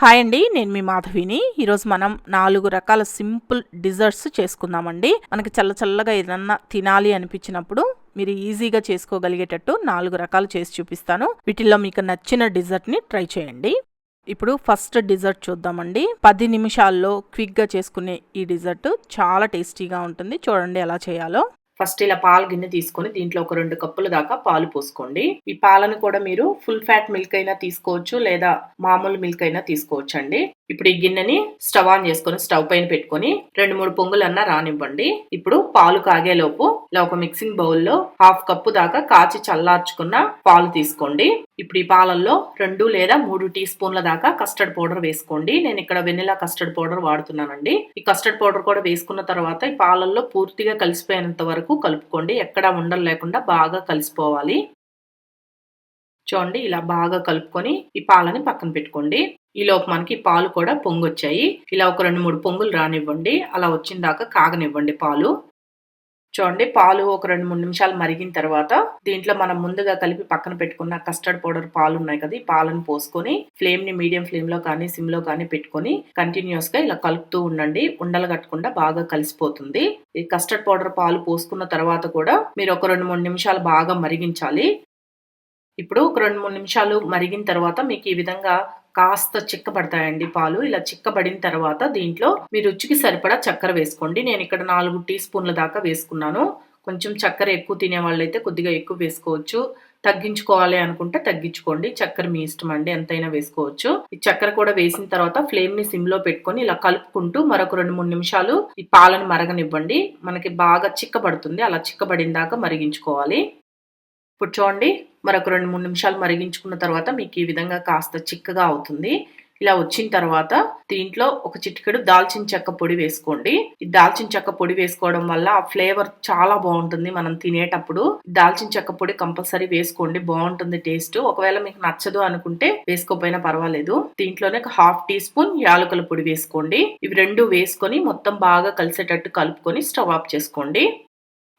Hi అండి నేను మీ మాధవిని. ఈరోజు మనం నాలుగు రకాల సింపుల్ డిజర్ట్స్ చేసుకుందామండి. మనకి చల్ల చల్లగా ఏదన్నా తినాలి అనిపించినప్పుడు మీరు ఈజీగా చేసుకోగలిగేటట్టు నాలుగు రకాలు చేసి చూపిస్తాను. వీటిల్లో మీకు నచ్చిన డిజర్ట్ని ట్రై చేయండి. ఇప్పుడు ఫస్ట్ డిజర్ట్ చూద్దామండి. పది నిమిషాల్లో క్విక్గా చేసుకునే ఈ డిజర్ట్ చాలా టేస్టీగా ఉంటుంది. చూడండి ఎలా చేయాలో. ఫస్ట్ ఇలా పాలు గిన్నె తీసుకొని దీంట్లో ఒక రెండు కప్పుల దాకా పాలు పోసుకోండి. ఈ పాలను కూడా మీరు ఫుల్ ఫ్యాట్ మిల్క్ అయినా తీసుకోవచ్చు లేదా మామూలు మిల్క్ అయినా తీసుకోవచ్చు అండి ఇప్పుడు ఈ గిన్నెని స్టవ్ ఆన్ చేసుకొని స్టవ్ పైన పెట్టుకొని రెండు మూడు పొంగులన్నా రానివ్వండి. ఇప్పుడు పాలు కాగేలోపు ఇలా ఒక మిక్సింగ్ బౌల్లో హాఫ్ కప్పు దాకా కాచి చల్లార్చుకున్న పాలు తీసుకోండి. ఇప్పుడు ఈ పాలల్లో రెండు లేదా మూడు టీ స్పూన్ల దాకా కస్టర్డ్ పౌడర్ వేసుకోండి. నేను ఇక్కడ వెనిలా కస్టర్డ్ పౌడర్ వాడుతున్నానండి. ఈ కస్టర్డ్ పౌడర్ కూడా వేసుకున్న తర్వాత ఈ పాలల్లో పూర్తిగా కలిసిపోయేంత వరకు కలుపుకోండి. ఎక్కడా ఉండలు లేకుండా బాగా కలిసిపోవాలి. చూడండి ఇలా బాగా కలుపుకొని ఈ పాలని పక్కన పెట్టుకోండి. ఈలోపు మనకి పాలు కూడా పొంగొచ్చాయి. ఇలా ఒక రెండు మూడు పొంగులు రానివ్వండి. అలా వచ్చిన దాకా కాగనివ్వండి పాలు. చూడండి పాలు ఒక రెండు మూడు నిమిషాలు మరిగిన తర్వాత దీంట్లో మనం ముందుగా కలిపి పక్కన పెట్టుకున్న కస్టర్డ్ పౌడర్ పాలు ఉన్నాయి కదా ఈ పాలను పోసుకొని ఫ్లేమ్ని మీడియం ఫ్లేమ్లో కానీ సిమ్లో కానీ పెట్టుకొని కంటిన్యూస్గా ఇలా కలుపుతూ ఉండండి. ఉండలు కట్టకుండా బాగా కలిసిపోతుంది. ఈ కస్టర్డ్ పౌడర్ పాలు పోసుకున్న తర్వాత కూడా మీరు ఒక రెండు మూడు నిమిషాలు బాగా మరిగించాలి. ఇప్పుడు ఒక రెండు మూడు నిమిషాలు మరిగిన తర్వాత మీకు ఈ విధంగా కాస్త చిక్కబడతాయండి పాలు. ఇలా చిక్కబడిన తర్వాత దీంట్లో మీ రుచికి సరిపడా చక్కెర వేసుకోండి. నేను ఇక్కడ నాలుగు టీ స్పూన్ల దాకా వేసుకున్నాను. కొంచెం చక్కెర ఎక్కువ తినే వాళ్ళైతే కొద్దిగా ఎక్కువ వేసుకోవచ్చు. తగ్గించుకోవాలి అనుకుంటే తగ్గించుకోండి. చక్కెర మీ ఇష్టం అండి ఎంతైనా వేసుకోవచ్చు. ఈ చక్కెర కూడా వేసిన తర్వాత ఫ్లేమ్ని సిమ్లో పెట్టుకొని ఇలా కలుపుకుంటూ మరొక రెండు మూడు నిమిషాలు ఈ పాలను మరగనివ్వండి. మనకి బాగా చిక్కబడుతుంది. అలా చిక్కబడిన దాకా మరిగించుకోవాలి. ఇప్పుడు చూడండి మరొక రెండు మూడు నిమిషాలు మరిగించుకున్న తర్వాత మీకు ఈ విధంగా కాస్త చిక్కగా అవుతుంది. ఇలా వచ్చిన తర్వాత దీంట్లో ఒక చిటికెడు దాల్చిన చెక్క పొడి వేసుకోండి. ఈ దాల్చిన చెక్క పొడి వేసుకోవడం వల్ల ఆ ఫ్లేవర్ చాలా బాగుంటుంది. మనం తినేటప్పుడు దాల్చిన చెక్క పొడి కంపల్సరీ వేసుకోండి. బాగుంటుంది టేస్ట్. ఒకవేళ మీకు నచ్చదు అనుకుంటే వేసుకోపోయినా పర్వాలేదు. దీంట్లోనే ఒక హాఫ్ టీ స్పూన్ యాలకుల పొడి వేసుకోండి. ఇవి రెండు వేసుకొని మొత్తం బాగా కలిసేటట్టు కలుపుకొని స్టవ్ ఆఫ్ చేసుకోండి.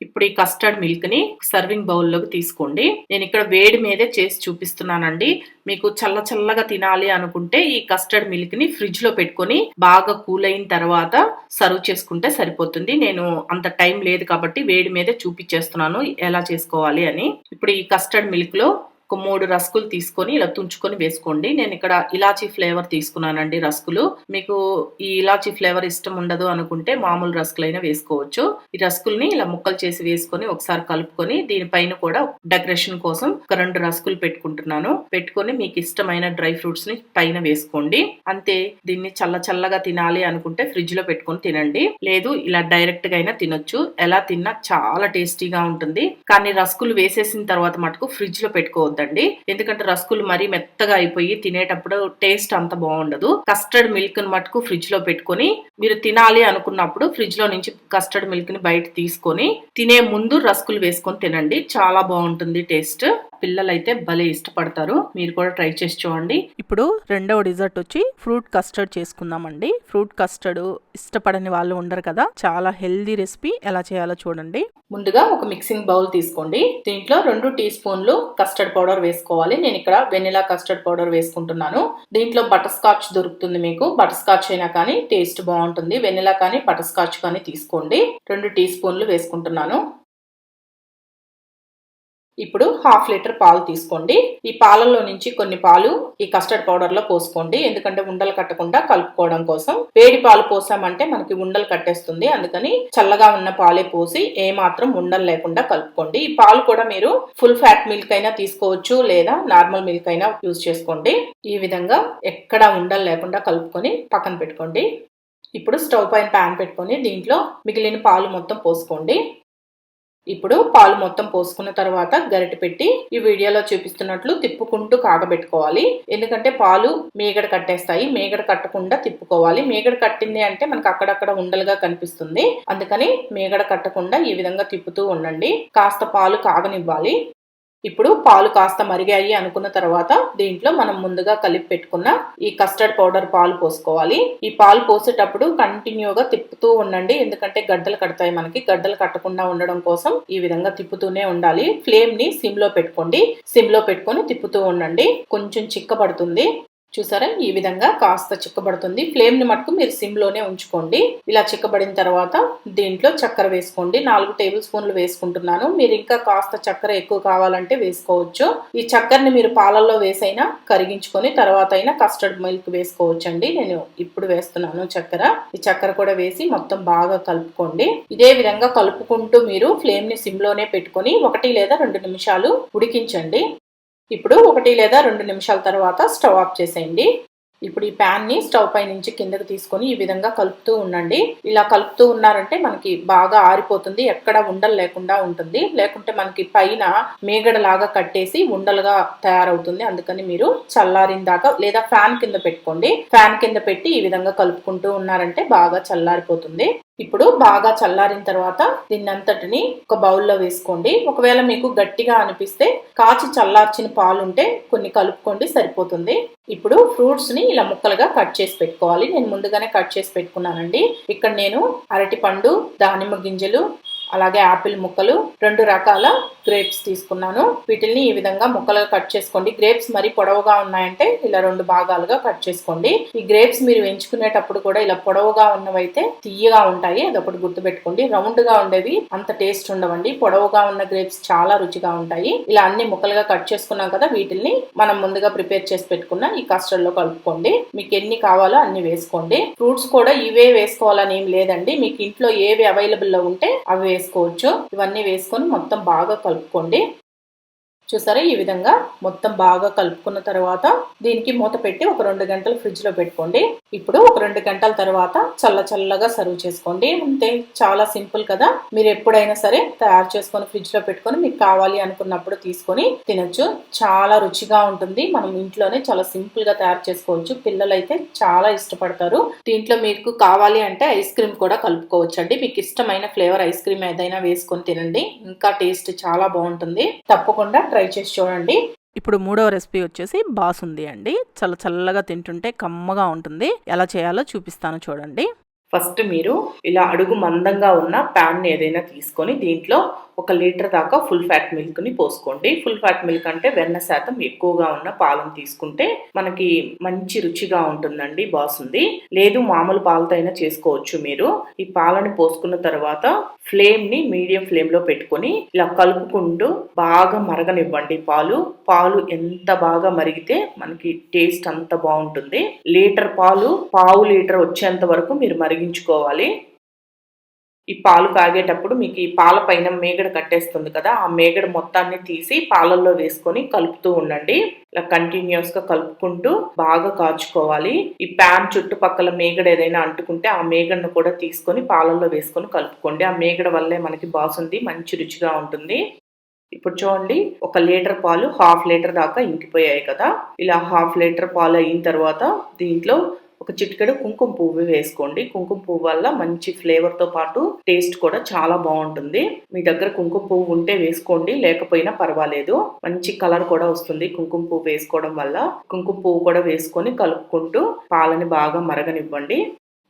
ఇప్పుడు ఈ కస్టర్డ్ మిల్క్ని సర్వింగ్ బౌల్లోకి తీసుకోండి. నేను ఇక్కడ వేడి మీదే చేసి చూపిస్తున్నానండి. మీకు చల్ల చల్లగా తినాలి అనుకుంటే ఈ కస్టర్డ్ మిల్క్ని ఫ్రిడ్జ్లో పెట్టుకొని బాగా కూల్ అయిన తర్వాత సర్వ్ చేసుకుంటే సరిపోతుంది. నేను అంత టైం లేదు కాబట్టి వేడి మీదే చూపించేస్తున్నాను ఎలా చేసుకోవాలి అని. ఇప్పుడు ఈ కస్టర్డ్ మిల్క్లో ఒక మూడు రస్కులు తీసుకొని ఇలా తుంచుకొని వేసుకోండి. నేను ఇక్కడ ఇలాచీ ఫ్లేవర్ తీసుకున్నానండి రస్కులు. మీకు ఈ ఇలాచీ ఫ్లేవర్ ఇష్టం ఉండదు అనుకుంటే మామూలు రస్కులైనా వేసుకోవచ్చు. ఈ రస్కుల్ని ఇలా ముక్కలు చేసి వేసుకొని ఒకసారి కలుపుకొని దీనిపైన కూడా డెకరేషన్ కోసం ఒక రెండు రస్కులు పెట్టుకుంటున్నాను. పెట్టుకొని మీకు ఇష్టమైన డ్రై ఫ్రూట్స్ని పైన వేసుకోండి. అంతే దీన్ని చల్ల చల్లగా తినాలి అనుకుంటే ఫ్రిడ్జ్లో పెట్టుకొని తినండి. లేదు ఇలా డైరెక్ట్గా అయినా తినొచ్చు. ఎలా తిన్నా చాలా టేస్టీగా ఉంటుంది. కానీ రస్కులు వేసేసిన తర్వాత మటుకు ఫ్రిడ్జ్లో పెట్టుకోవద్దు. వద్దండి ఎందుకంటే రస్కులు మరీ మెత్తగా అయిపోయి తినేటప్పుడు టేస్ట్ అంత బాగుండదు. కస్టర్డ్ మిల్క్ని మటుకు ఫ్రిడ్జ్లో పెట్టుకొని మీరు తినాలి అనుకున్నప్పుడు ఫ్రిడ్జ్లో నుంచి కస్టర్డ్ మిల్క్ని బయట తీసుకొని తినే ముందు రస్కులు వేసుకొని తినండి. చాలా బాగుంటుంది టేస్ట్. పిల్లలైతే భలే ఇష్టపడతారు. మీరు కూడా ట్రై చేసి చూడండి. ఇప్పుడు రెండవ డిజర్ట్ వచ్చి ఫ్రూట్ కస్టర్డ్ చేసుకుందామండి. ఫ్రూట్ కస్టర్డ్ ఇష్టపడని వాళ్ళు ఉండరు కదా. చాలా హెల్దీ రెసిపీ. ఎలా చేయాలో చూడండి. ముందుగా ఒక మిక్సింగ్ బౌల్ తీసుకోండి. దీంట్లో రెండు టీ స్పూన్లు కస్టర్డ్ పౌడర్ వేసుకోవాలి. నేను ఇక్కడ వెనిలా కస్టర్డ్ పౌడర్ వేసుకుంటున్నాను. దీంట్లో బటర్ స్కాచ్ దొరుకుతుంది మీకు. బటర్ స్కాచ్ అయినా కానీ టేస్ట్ బాగుంటుంది. వెనిలా కానీ బటర్ స్కాచ్ కానీ తీసుకోండి. రెండు టీ స్పూన్లు వేసుకుంటున్నాను. ఇప్పుడు హాఫ్ లీటర్ పాలు తీసుకోండి. ఈ పాలల్లో నుంచి కొన్ని పాలు ఈ కస్టర్డ్ పౌడర్లో పోసుకోండి. ఎందుకంటే ఉండలు కట్టకుండా కలుపుకోవడం కోసం. వేడి పాలు పోసామంటే మనకి ఉండలు కట్టేస్తుంది. అందుకని చల్లగా ఉన్న పాలే పోసి ఏ మాత్రం ఉండలు లేకుండా కలుపుకోండి. ఈ పాలు కూడా మీరు ఫుల్ ఫ్యాట్ మిల్క్ అయినా తీసుకోవచ్చు లేదా నార్మల్ మిల్క్ అయినా యూజ్ చేసుకోండి. ఈ విధంగా ఎక్కడ ఉండలు లేకుండా కలుపుకొని పక్కన పెట్టుకోండి. ఇప్పుడు స్టవ్ పైన ప్యాన్ పెట్టుకొని దీంట్లో మిగిలిన పాలు మొత్తం పోసుకోండి. ఇప్పుడు పాలు మొత్తం పోసుకున్న తర్వాత గరిటె పెట్టి ఈ వీడియోలో చూపిస్తున్నట్లు తిప్పుకుంటూ కాగబెట్టుకోవాలి. ఎందుకంటే పాలు మేగడ కట్టేస్తాయి. మేగడ కట్టకుండా తిప్పుకోవాలి. మేగడ కట్టింది అంటే మనకు అక్కడక్కడ ఉండలుగా కనిపిస్తుంది. అందుకని మేగడ కట్టకుండా ఈ విధంగా తిప్పుతూ ఉండండి. కాస్త పాలు కాగనివ్వాలి. ఇప్పుడు పాలు కాస్త మరిగాయి అనుకున్న తర్వాత దీంట్లో మనం ముందుగా కలిపి పెట్టుకున్న ఈ కస్టర్డ్ పౌడర్ పాలు పోసుకోవాలి. ఈ పాలు పోసేటప్పుడు కంటిన్యూగా తిప్పుతూ ఉండండి. ఎందుకంటే గడ్డలు కడతాయి మనకి. గడ్డలు కట్టకుండా ఉండడం కోసం ఈ విధంగా తిప్పుతూనే ఉండాలి. ఫ్లేమ్ని సిమ్లో పెట్టుకోండి. సిమ్లో పెట్టుకొని తిప్పుతూ ఉండండి. కొంచెం చిక్కబడుతుంది. చూసారా? ఈ విధంగా కాస్త చిక్కబడుతుంది. ఫ్లేమ్ని మటుకు మీరు సిమ్లోనే ఉంచుకోండి. ఇలా చిక్కబడిన తర్వాత దీంట్లో చక్కెర వేసుకోండి. నాలుగు టేబుల్ స్పూన్లు వేసుకుంటున్నాను. మీరు ఇంకా కాస్త చక్కెర ఎక్కువ కావాలంటే వేసుకోవచ్చు. ఈ చక్కెరని మీరు పాలల్లో వేసైనా కరిగించుకొని తర్వాత అయినా కస్టర్డ్ మిల్క్ వేసుకోవచ్చండి. నేను ఇప్పుడు వేస్తున్నాను చక్కెర. ఈ చక్కెర కూడా వేసి మొత్తం బాగా కలుపుకోండి. ఇదే విధంగా కలుపుకుంటూ మీరు ఫ్లేమ్ని సిమ్లోనే పెట్టుకొని ఒకటి లేదా రెండు నిమిషాలు ఉడికించండి. ఇప్పుడు ఒకటి లేదా రెండు నిమిషాల తర్వాత స్టవ్ ఆఫ్ చేసేయండి. ఇప్పుడు ఈ ప్యాన్ని స్టవ్ పై నుంచి కిందకి తీసుకొని ఈ విధంగా కలుపుతూ ఉండండి. ఇలా కలుపుతూ ఉన్నారంటే మనకి బాగా ఆరిపోతుంది ఎక్కడ ఉండలు లేకుండా ఉంటుంది. లేకుంటే మనకి పైన మేగడలాగా కట్టేసి ఉండలుగా తయారవుతుంది. అందుకని మీరు చల్లారిన దాకా లేదా ఫ్యాన్ కింద పెట్టుకోండి. ఫ్యాన్ కింద పెట్టి ఈ విధంగా కలుపుకుంటూ ఉన్నారంటే బాగా చల్లారిపోతుంది. ఇప్పుడు బాగా చల్లారిన తర్వాత దీన్నంతటిని ఒక బౌల్లో వేసుకోండి. ఒకవేళ మీకు గట్టిగా అనిపిస్తే కాచి చల్లార్చిన పాలు ఉంటే కొన్ని కలుపుకోండి సరిపోతుంది. ఇప్పుడు ఫ్రూట్స్ని ఇలా ముక్కలుగా కట్ చేసి పెట్టుకోవాలి. నేను ముందుగానే కట్ చేసి పెట్టుకున్నానండి. ఇక్కడ నేను అరటి పండు దానిమ్మ గింజలు అలాగే ఆపిల్ ముక్కలు రెండు రకాల గ్రేప్స్ తీసుకున్నాను. వీటిని ఈ విధంగా ముక్కలుగా కట్ చేసుకోండి. గ్రేప్స్ మరి పొడవుగా ఉన్నాయంటే ఇలా రెండు భాగాలుగా కట్ చేసుకోండి. ఈ గ్రేప్స్ మీరు ఎంచుకునేటప్పుడు కూడా ఇలా పొడవుగా ఉన్నవైతే తీయగా ఉంటాయి. అదొకటి గుర్తుపెట్టుకోండి. రౌండ్గా ఉండేవి అంత టేస్ట్ ఉండవండి. పొడవుగా ఉన్న గ్రేప్స్ చాలా రుచిగా ఉంటాయి. ఇలా అన్ని ముక్కలుగా కట్ చేసుకున్నాం కదా వీటిని మనం ముందుగా ప్రిపేర్ చేసి పెట్టుకున్న ఈ కస్టర్డ్లో కలుపుకోండి. మీకు ఎన్ని కావాలో అన్ని వేసుకోండి. ఫ్రూట్స్ కూడా ఇవే వేసుకోవాలని ఏం లేదండి. మీకు ఇంట్లో ఏవి అవైలబుల్లో ఉంటే అవి వేసుకోవచ్చు. ఇవన్నీ వేసుకొని మొత్తం బాగా కలుపుకోండి. చూసారా? ఈ విధంగా మొత్తం బాగా కలుపుకున్న తర్వాత దీనికి మూత పెట్టి ఒక రెండు గంటలు ఫ్రిడ్జ్లో పెట్టుకోండి. ఇప్పుడు ఒక రెండు గంటల తర్వాత చల్ల చల్లగా సర్వ్ చేసుకోండి. అంతే చాలా సింపుల్ కదా. మీరు ఎప్పుడైనా సరే తయారు చేసుకొని ఫ్రిడ్జ్లో పెట్టుకొని మీకు కావాలి అనుకున్నప్పుడు తీసుకొని తినొచ్చు. చాలా రుచిగా ఉంటుంది. మనం ఇంట్లోనే చాలా సింపుల్గా తయారు చేసుకోవచ్చు. పిల్లలు అయితే చాలా ఇష్టపడతారు. దీంట్లో మీకు కావాలి అంటే ఐస్ క్రీమ్ కూడా కలుపుకోవచ్చు అండి మీకు ఇష్టమైన ఫ్లేవర్ ఐస్ క్రీమ్ ఏదైనా వేసుకొని తినండి. ఇంకా టేస్ట్ చాలా బాగుంటుంది. తప్పకుండా ట్రై చేసి చూడండి. ఇప్పుడు మూడవ రెసిపీ వచ్చేసి బాసుంది అండి. చాలా చల్లగా తింటుంటే కమ్మగా ఉంటుంది. ఎలా చేయాలో చూపిస్తాను చూడండి. ఫస్ట్ మీరు ఇలా అడుగు మందంగా ఉన్న ప్యాన్ ఏదైనా తీసుకొని దీంట్లో ఒక లీటర్ దాకా ఫుల్ ఫ్యాట్ మిల్క్ని పోసుకోండి. ఫుల్ ఫ్యాట్ మిల్క్ అంటే వెన్న శాతం ఎక్కువగా ఉన్న పాలను తీసుకుంటే మనకి మంచి రుచిగా ఉంటుందండి బాసుంది లేదు మామూలు పాలతో అయినా చేసుకోవచ్చు మీరు. ఈ పాలను పోసుకున్న తర్వాత ఫ్లేమ్ని మీడియం ఫ్లేమ్లో పెట్టుకొని ఇలా కలుపుకుంటూ బాగా మరగనివ్వండి పాలు. పాలు ఎంత బాగా మరిగితే మనకి టేస్ట్ అంత బాగుంటుంది. లీటర్ పాలు పావు లీటర్ వచ్చేంత వరకు మీరు మరిగించుకోవాలి ఈ పాలు కాగేటప్పుడు మీకు ఈ పాల పైన మేగడ కట్టేస్తుంది కదా ఆ మేగడ మొత్తాన్ని తీసి పాలల్లో వేసుకొని కలుపుతూ ఉండండి. ఇలా కంటిన్యూస్గా కలుపుకుంటూ బాగా కాచుకోవాలి. ఈ ప్యాన్ చుట్టుపక్కల మేగడ ఏదైనా అంటుకుంటే ఆ మేగడను కూడా తీసుకొని పాలల్లో వేసుకొని కలుపుకోండి. ఆ మేగడ వల్లే మనకి బాసుంది మంచి రుచిగా ఉంటుంది. ఇప్పుడు చూడండి ఒక లీటర్ పాలు హాఫ్ లీటర్ దాకా ఇంకిపోయాయి కదా. ఇలా హాఫ్ లీటర్ పాలు అయిన తర్వాత దీంట్లో ఒక చిటికెడు కుంకుమ పువ్వు వేసుకోండి. కుంకుమ పువ్వు వల్ల మంచి ఫ్లేవర్తో పాటు టేస్ట్ కూడా చాలా బాగుంటుంది. మీ దగ్గర కుంకుమ పువ్వు ఉంటే వేసుకోండి. లేకపోయినా పర్వాలేదు. మంచి కలర్ కూడా వస్తుంది కుంకుమ పువ్వు వేసుకోవడం వల్ల. కుంకుమ పువ్వు కూడా వేసుకొని కలుపుకుంటూ పాలని బాగా మరగనివ్వండి.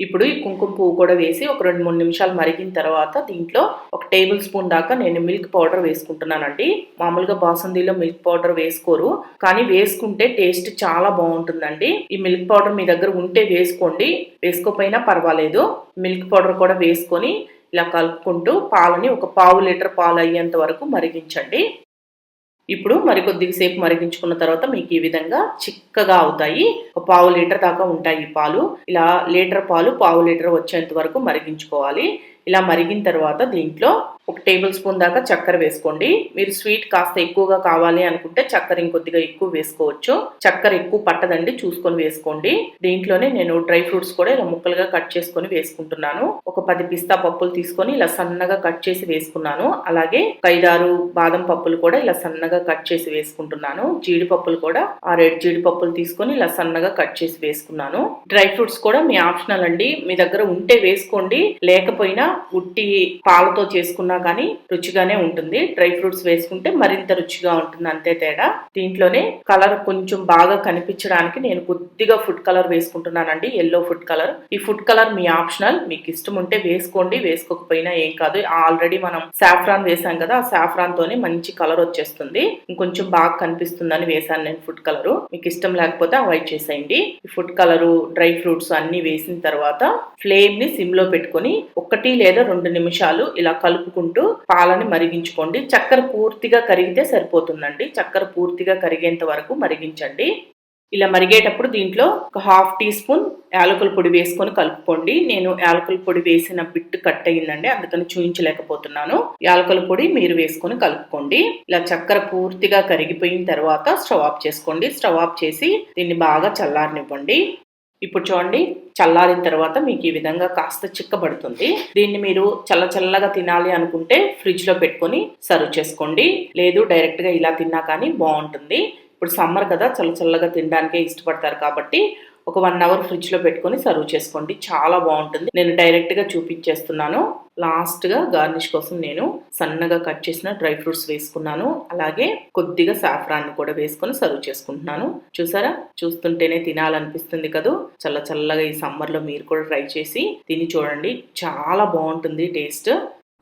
ఇప్పుడు ఈ కుంకుమ పువ్వు కూడా వేసి ఒక రెండు మూడు నిమిషాలు మరిగిన తర్వాత దీంట్లో ఒక టేబుల్ స్పూన్ దాకా నేను మిల్క్ పౌడర్ వేసుకుంటున్నానండి. మామూలుగా బాసందీలో మిల్క్ పౌడర్ వేసుకోరు. కానీ వేసుకుంటే టేస్ట్ చాలా బాగుంటుందండి. ఈ మిల్క్ పౌడర్ మీ దగ్గర ఉంటే వేసుకోండి. వేసుకోపోయినా పర్వాలేదు. మిల్క్ పౌడర్ కూడా వేసుకొని ఇలా కలుపుకుంటూ పాలని ఒక పావు లీటర్ పాలు అయ్యేంత వరకు మరిగించండి. ఇప్పుడు మరికొద్దిగా సేపు మరిగించుకున్న తర్వాత మీకు ఈ విధంగా చిక్కగా అవుతాయి. ఒక పావు లీటర్ దాకా ఉంటాయి ఈ పాలు. ఇలా లీటర్ పాలు పావు లీటర్ వచ్చేంత వరకు మరిగించుకోవాలి. ఇలా మరిగిన తర్వాత దీంట్లో ఒక టేబుల్ స్పూన్ దాకా చక్కెర వేసుకోండి. మీరు స్వీట్ కాస్త ఎక్కువగా కావాలి అనుకుంటే చక్కెర ఇంకొద్దిగా ఎక్కువ వేసుకోవచ్చు. చక్కెర ఎక్కువ పట్టదండి చూసుకొని వేసుకోండి. దీంట్లోనే నేను డ్రై ఫ్రూట్స్ కూడా ఇలా ముక్కలుగా కట్ చేసుకొని వేసుకుంటున్నాను. ఒక పది పిస్తా పప్పులు తీసుకొని ఇలా సన్నగా కట్ చేసి వేసుకున్నాను. అలాగే ఐదారు బాదం పప్పులు కూడా ఇలా సన్నగా కట్ చేసి వేసుకుంటున్నాను. జీడిపప్పులు కూడా ఆ రెడ్ జీడిపప్పులు తీసుకొని ఇలా సన్నగా కట్ చేసి వేసుకున్నాను. డ్రై ఫ్రూట్స్ కూడా మీ ఆప్షనల్ అండి. మీ దగ్గర ఉంటే వేసుకోండి లేకపోయినా ఉట్టి పాలతో చేసుకున్నా కానీ రుచిగానే ఉంటుంది. డ్రై ఫ్రూట్స్ వేసుకుంటే మరింత రుచిగా ఉంటుంది. అంతే తేడా. దీంట్లోనే కలర్ కొంచెం బాగా కనిపించడానికి నేను కొద్దిగా ఫుడ్ కలర్ వేసుకుంటున్నానండి. Yellow food colour. ఈ ఫుడ్ కలర్ మీ ఆప్షనల్. మీకు ఇష్టం ఉంటే వేసుకోండి. వేసుకోకపోయినా ఏం కాదు. ఆల్రెడీ మనం సాఫ్రాన్ వేసాం కదా ఆ సాఫ్రాన్ తోనే మంచి కలర్ వచ్చేస్తుంది. ఇంకొంచెం బాగా కనిపిస్తుందని వేసాను నేను ఫుడ్ కలర్. మీకు ఇష్టం లేకపోతే అవాయిడ్ చేసేయండి. ఈ ఫుడ్ కలరు డ్రై ఫ్రూట్స్ అన్ని వేసిన తర్వాత ఫ్లేమ్ని సిమ్లో పెట్టుకొని ఒకటి లేదా రెండు నిమిషాలు ఇలా కలుపుకుంటూ పాలని మరిగించుకోండి. చక్కెర పూర్తిగా కరిగితే సరిపోతుందండి. చక్కెర పూర్తిగా కరిగేంత వరకు మరిగించండి. ఇలా మరిగేటప్పుడు దీంట్లో ఒక హాఫ్ టీ స్పూన్ యాలకుల పొడి వేసుకొని కలుపుకోండి. నేను యాలకుల పొడి వేసిన బిట్ కట్ అయ్యిందండి అందుకని చూపించలేకపోతున్నాను యాలకుల పొడి మీరు వేసుకొని కలుపుకోండి. ఇలా చక్కెర పూర్తిగా కరిగిపోయిన తర్వాత స్టవ్ ఆఫ్ చేసుకోండి. స్టవ్ ఆఫ్ చేసి దీన్ని బాగా చల్లారనివ్వండి. ఇప్పుడు చూడండి చల్లారిన తర్వాత మీకు ఈ విధంగా కాస్త చిక్కబడుతుంది. దీన్ని మీరు చల్ల చల్లగా తినాలి అనుకుంటే ఫ్రిడ్జ్లో పెట్టుకొని సర్వ్ చేసుకోండి. లేదు డైరెక్ట్గా ఇలా తిన్నా కానీ బాగుంటుంది. ఇప్పుడు సమ్మర్ కదా చల్ల చల్లగా తినడానికే ఇష్టపడతారు కాబట్టి ఒక వన్ అవర్ ఫ్రిడ్జ్లో పెట్టుకొని సర్వ్ చేసుకోండి. చాలా బాగుంటుంది. నేను డైరెక్ట్గా చూపించేస్తున్నాను. లాస్ట్గా గార్నిష్ కోసం నేను సన్నగా కట్ చేసిన డ్రై ఫ్రూట్స్ వేసుకున్నాను. అలాగే కొద్దిగా సాఫ్రాన్ని కూడా వేసుకొని సర్వ్ చేసుకుంటున్నాను. చూసారా? చూస్తుంటేనే తినాలనిపిస్తుంది కదూ. చల్ల చల్లగా ఈ సమ్మర్లో మీరు కూడా ట్రై చేసి తిని చూడండి. చాలా బాగుంటుంది టేస్ట్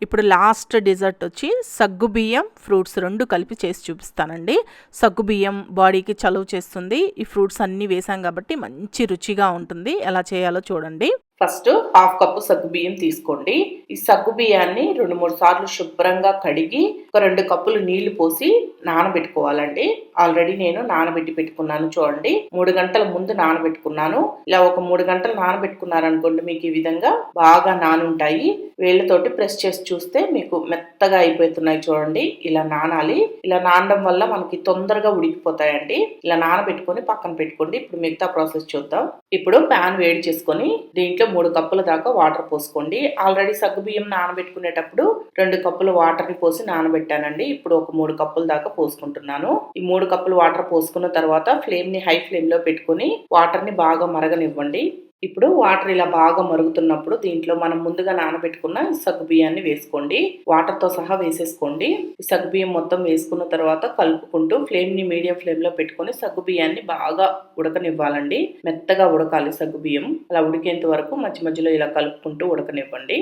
ఇప్పుడు లాస్ట్ డిజర్ట్ వచ్చి సగ్గుబియ్యం ఫ్రూట్స్ రెండు కలిపి చేసి చూపిస్తానండి. సగ్గుబియ్యం బాడీకి చలువ చేస్తుంది. ఈ ఫ్రూట్స్ అన్నీ వేసాం కాబట్టి మంచి రుచిగా ఉంటుంది. ఎలా చేయాలో చూడండి. ఫస్ట్ హాఫ్ కప్పు సగ్గుబియ్యం తీసుకోండి. ఈ సగ్గుబియ్యాన్ని రెండు మూడు సార్లు శుభ్రంగా కడిగి ఒక రెండు కప్పులు నీళ్ళు పోసి నానబెట్టుకోవాలండి. ఆల్రెడీ నేను నానబెట్టి పెట్టుకున్నాను చూడండి. మూడు గంటల ముందు నానబెట్టుకున్నాను. ఇలా ఒక మూడు గంటలు నానబెట్టుకున్నారనుకోండి మీకు ఈ విధంగా బాగా నానుంటాయి. వేళ్ళతోటి ప్రెస్ చేసి చూస్తే మీకు మెత్తగా అయిపోతున్నాయి చూడండి. ఇలా నానాలి. ఇలా నానడం వల్ల మనకి తొందరగా ఉడికిపోతాయండి. ఇలా నానబెట్టుకొని పక్కన పెట్టుకోండి. ఇప్పుడు మిగతా ప్రాసెస్ చూద్దాం. ఇప్పుడు ప్యాన్ వేడి చేసుకొని దీంట్లో మూడు కప్పుల దాకా వాటర్ పోసుకోండి. ఆల్రెడీ సగ్గుబియ్యం నానబెట్టుకునేటప్పుడు రెండు కప్పుల వాటర్ని పోసి నానబెట్టానండి. ఇప్పుడు ఒక మూడు కప్పుల దాకా పోసుకుంటున్నాను. ఈ మూడు కప్పులు వాటర్ పోసుకున్న తర్వాత ఫ్లేమ్ని హై ఫ్లేమ్లో పెట్టుకుని వాటర్ని బాగా మరగనివ్వండి. ఇప్పుడు వాటర్ ఇలా బాగా మరుగుతున్నప్పుడు దీంట్లో మనం ముందుగా నానబెట్టుకున్న సగ్గు బియ్యాన్ని వేసుకోండి. వాటర్తో సహా వేసేసుకోండి. సగ్గుబియ్యం బియ్యం మొత్తం వేసుకున్న తర్వాత కలుపుకుంటూ ఫ్లేమ్ని మీడియం ఫ్లేమ్లో పెట్టుకుని పెట్టుకొని సగ్గు బియ్యాన్ని బాగా ఉడకనివ్వాలండి. మెత్తగా ఉడకాలి సగ్గు బియ్యం. అలా ఉడికేంత వరకు మధ్య మధ్యలో ఇలా కలుపుకుంటూ ఉడకనివ్వండి.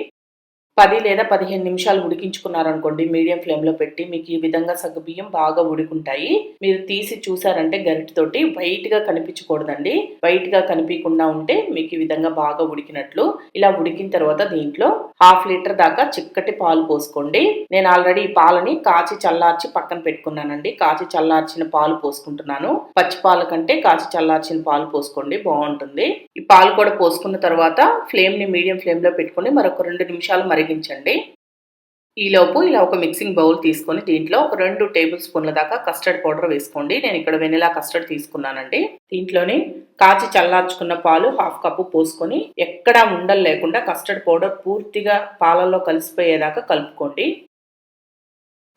పది లేదా పదిహేను నిమిషాలు ఉడికించుకున్నారనుకోండి మీడియం ఫ్లేమ్లో పెట్టి మీకు ఈ విధంగా సగ్గుబియ్యం బాగా ఉడుకుంటాయి. మీరు తీసి చూసారంటే గరిటతోటి వైట్గా కనిపించకూడదండి. వైట్గా కనిపించకుండా ఉంటే మీకు ఈ విధంగా బాగా ఉడికినట్లు. ఇలా ఉడికిన తర్వాత దీంట్లో హాఫ్ లీటర్ దాకా చిక్కటి పాలు పోసుకోండి. నేను ఆల్రెడీ ఈ పాలని కాచి చల్లార్చి పక్కన పెట్టుకున్నానండి. కాచి చల్లార్చిన పాలు పోసుకుంటున్నాను. పచ్చి పాల కంటే కాచి చల్లార్చిన పాలు పోసుకోండి బాగుంటుంది. ఈ పాలు కూడా పోసుకున్న తర్వాత ఫ్లేమ్ని మీడియం ఫ్లేమ్లో పెట్టుకొని మరొక రెండు నిమిషాలు మరి మరిగించండి ఈలోపు ఇలా ఒక మిక్సింగ్ బౌల్ తీసుకొని దీంట్లో ఒక రెండు టేబుల్ స్పూన్ల దాకా కస్టర్డ్ పౌడర్ వేసుకోండి. నేను ఇక్కడ వెనిలా కస్టర్డ్ తీసుకున్నానండి. దీంట్లోని కాచి చల్లార్చుకున్న పాలు హాఫ్ కప్పు పోసుకొని ఎక్కడా ఉండలు లేకుండా కస్టర్డ్ పౌడర్ పూర్తిగా పాలల్లో కలిసిపోయేదాకా కలుపుకోండి.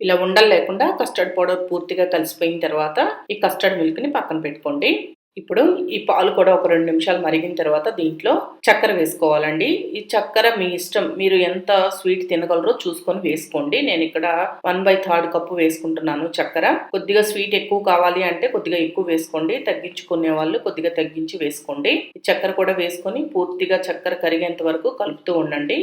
ఇలా ఉండలు లేకుండా కస్టర్డ్ పౌడర్ పూర్తిగా కలిసిపోయిన తర్వాత ఈ కస్టర్డ్ మిల్క్ని పక్కన పెట్టుకోండి. ఇప్పుడు ఈ పాలు కూడా ఒక రెండు నిమిషాలు మరిగిన తర్వాత దీంట్లో చక్కెర వేసుకోవాలండి. ఈ చక్కెర మీ ఇష్టం మీరు ఎంత స్వీట్ తినగలరో చూసుకొని వేసుకోండి. నేను ఇక్కడ వన్ బై థర్డ్ కప్పు వేసుకుంటున్నాను చక్కెర. కొద్దిగా స్వీట్ ఎక్కువ కావాలి అంటే కొద్దిగా ఎక్కువ వేసుకోండి. తగ్గించుకునే వాళ్ళు కొద్దిగా తగ్గించి వేసుకోండి. ఈ చక్కెర కూడా వేసుకొని పూర్తిగా చక్కెర కరిగేంత వరకు కలుపుతూ ఉండండి.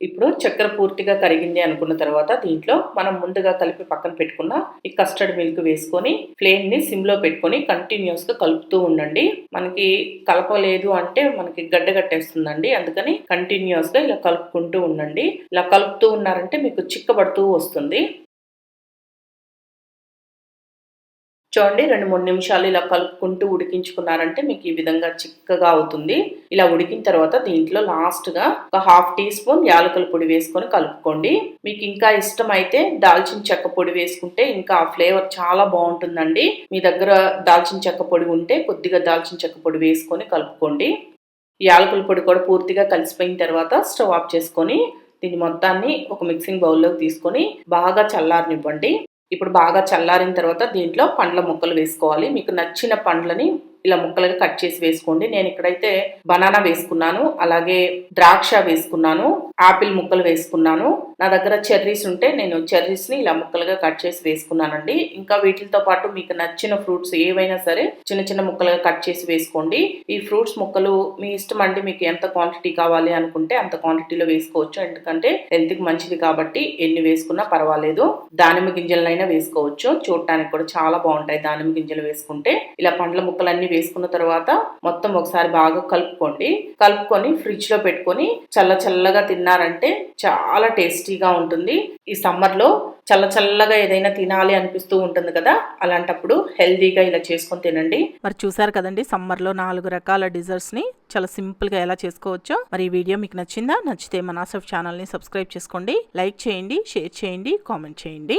ఇప్పుడు చక్కెర పూర్తిగా కరిగింది అనుకున్న తర్వాత దీంట్లో మనం ముందుగా కలిపి పక్కన పెట్టుకున్న ఈ కస్టర్డ్ మిల్క్ వేసుకొని ఫ్లేమ్ని సిమ్లో పెట్టుకొని కంటిన్యూస్గా కలుపుతూ ఉండండి. మనకి కలపలేదు అంటే మనకి గడ్డ కట్టేస్తుందండి. అందుకని కంటిన్యూస్గా ఇలా కలుపుకుంటూ ఉండండి. ఇలా కలుపుతూ ఉన్నారంటే మీకు చిక్కబడుతూ వస్తుంది. చూడండి రెండు మూడు నిమిషాలు ఇలా కలుపుకుంటూ ఉడికించుకున్నారంటే మీకు ఈ విధంగా చిక్కగా అవుతుంది. ఇలా ఉడికిన తర్వాత దీంట్లో లాస్ట్గా ఒక హాఫ్ టీ స్పూన్ యాలకుల పొడి వేసుకొని కలుపుకోండి. మీకు ఇంకా ఇష్టం అయితే దాల్చిన చెక్క పొడి వేసుకుంటే ఇంకా ఆ ఫ్లేవర్ చాలా బాగుంటుందండి. మీ దగ్గర దాల్చిన చెక్క పొడి ఉంటే కొద్దిగా దాల్చిన చెక్క పొడి వేసుకొని కలుపుకోండి. యాలకుల పొడి కూడా పూర్తిగా కలిసిపోయిన తర్వాత స్టవ్ ఆఫ్ చేసుకొని దీన్ని మొత్తాన్ని ఒక మిక్సింగ్ బౌల్లోకి తీసుకొని బాగా చల్లారనివ్వండి. ఇప్పుడు బాగా చల్లారిన తర్వాత దీంట్లో పండ్ల ముక్కలు వేసుకోవాలి. మీకు నచ్చిన పండ్లని ఇలా ముక్కలుగా కట్ చేసి వేసుకోండి. నేను ఇక్కడైతే బనానా వేసుకున్నాను అలాగే ద్రాక్ష వేసుకున్నాను ఆపిల్ ముక్కలు వేసుకున్నాను. నా దగ్గర చెర్రీస్ ఉంటే నేను చెర్రీస్ని ఇలా ముక్కలుగా కట్ చేసి వేసుకున్నానండి. ఇంకా వీటితో పాటు మీకు నచ్చిన ఫ్రూట్స్ ఏవైనా సరే చిన్న చిన్న ముక్కలుగా కట్ చేసి వేసుకోండి. ఈ ఫ్రూట్స్ ముక్కలు మీ ఇష్టం అండి మీకు ఎంత క్వాంటిటీ కావాలి అనుకుంటే అంత క్వాంటిటీలో వేసుకోవచ్చు. ఎందుకంటే హెల్త్కి మంచిది కాబట్టి ఎన్ని వేసుకున్నా పర్వాలేదు. దానిమ్మ గింజలనైనా వేసుకోవచ్చు. చూడటానికి కూడా చాలా బాగుంటాయి దానిమ్మ గింజలు వేసుకుంటే. ఇలా పండ్ల ముక్కలన్నీ వేసుకున్న తర్వాత మొత్తం ఒకసారి బాగా కలుపుకోండి. కలుపుకొని ఫ్రిడ్జ్లో పెట్టుకొని చల్ల చల్లగా తిన్నారంటే చాలా టేస్టీగా ఉంటుంది. ఈ సమ్మర్లో చల్ల చల్లగా ఏదైనా తినాలి అనిపిస్తూ ఉంటుంది కదా అలాంటప్పుడు హెల్దీగా ఇలా చేసుకొని తినండి. మరి చూసారు కదండి సమ్మర్లో నాలుగు రకాల డిజర్ట్స్ని చాలా సింపుల్గా ఎలా చేసుకోవచ్చో. మరి ఈ వీడియో మీకు నచ్చిందా? నచ్చితే మనాసఫ్ ఛానల్ ఛానల్ని సబ్స్క్రైబ్ చేసుకోండి. లైక్ చేయండి షేర్ చేయండి కామెంట్ చేయండి.